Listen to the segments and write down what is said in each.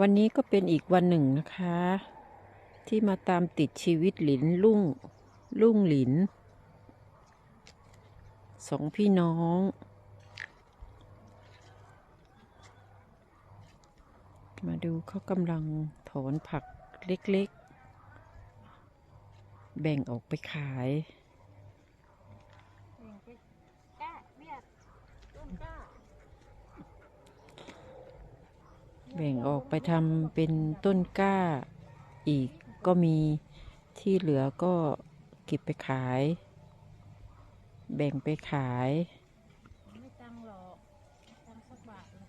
วันนี้ก็เป็นอีกวันหนึ่งนะคะ ที่มาตามติดชีวิตหลินลุ่งลุ่งหลินสองพี่น้อง มาดูเขากำลังถอนผักเล็กๆ แบ่งออกไปขายก้าเวียดต้นก้า แบ่งออกไปทำเป็นต้นกล้าอีกก็มีที่เหลือก็เก็บไปขาย แบ่งไปขาย ไม่ตังหรอกตังสักบาทเลย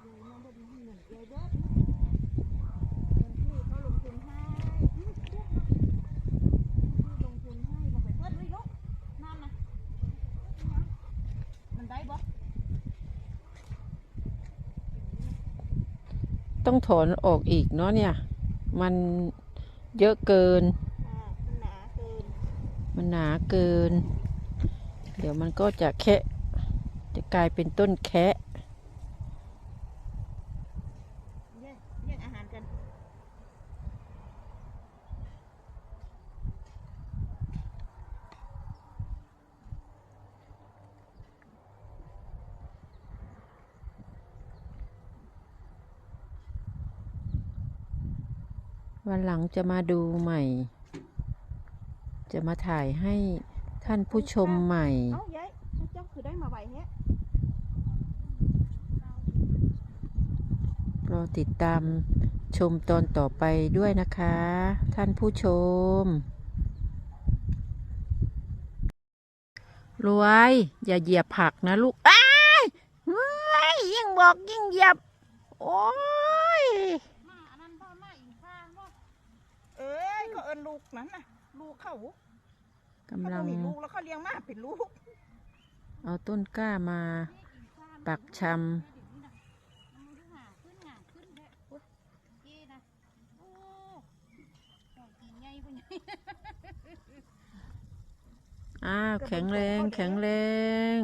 อยู่มาบนหนึ่งเดียวเด้องินเขาลงทุนให้ที่ลงทุนให้บอกไปเยลูกนั่นนะได้บ่ ต้องถอนออกอีกเนาะเนี่ย มันเยอะเกินอ่ามันหนาเกิน มันหนาเกิน เดี๋ยวมันก็จะแคะ จะกลายเป็นต้นแคะ แยกแยกอาหารกัน วันหลังจะมาดูใหม่ จะมาถ่ายให้ท่านผู้ชมใหม่ เอ้ายายเจ้าคือได้มาไหวแฮะรอติดตามชมตอนต่อไปด้วยนะคะ ท่านผู้ชม รวย อย่าเหยียบผักนะลูกอ้ายเฮ้ยยิ่งบอกยิ่งเหยียบ โอ้ย มาอันนั้นพ่อมาอีกข้างบ่เอ้ยเขาเอิ้น ลูกนั้นน่ะ ลูกเขากำเขาลับ่งมีลูกแล้วเขาเลี้ยงมาเป็นลูก เอาต้นกล้ามา ปักชำ อ้าวแข็งแรงแข็งแรง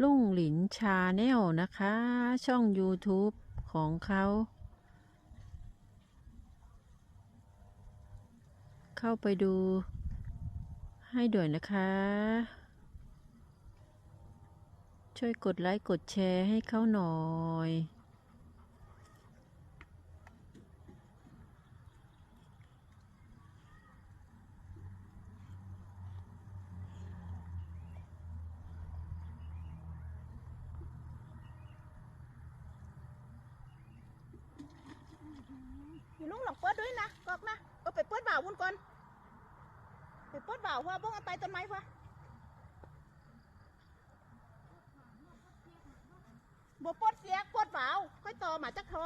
ลุ่งหลินชาแนลนะคะ ช่อง YouTube ของเขา เข้าไปดูให้ด้วยนะคะ ช่วยกดไลค์ กดแชร์ให้เขาหน่อย มีลูกหลอกเปิ อกนะเออไปเปิดบ่าวพุ่นก่อนไปเปิดบ่าวว่าบ้องเอาไตต้นไม้ฟ้าบ่ปดเสียกปดบ่าวค่อยต่อมาจักทอ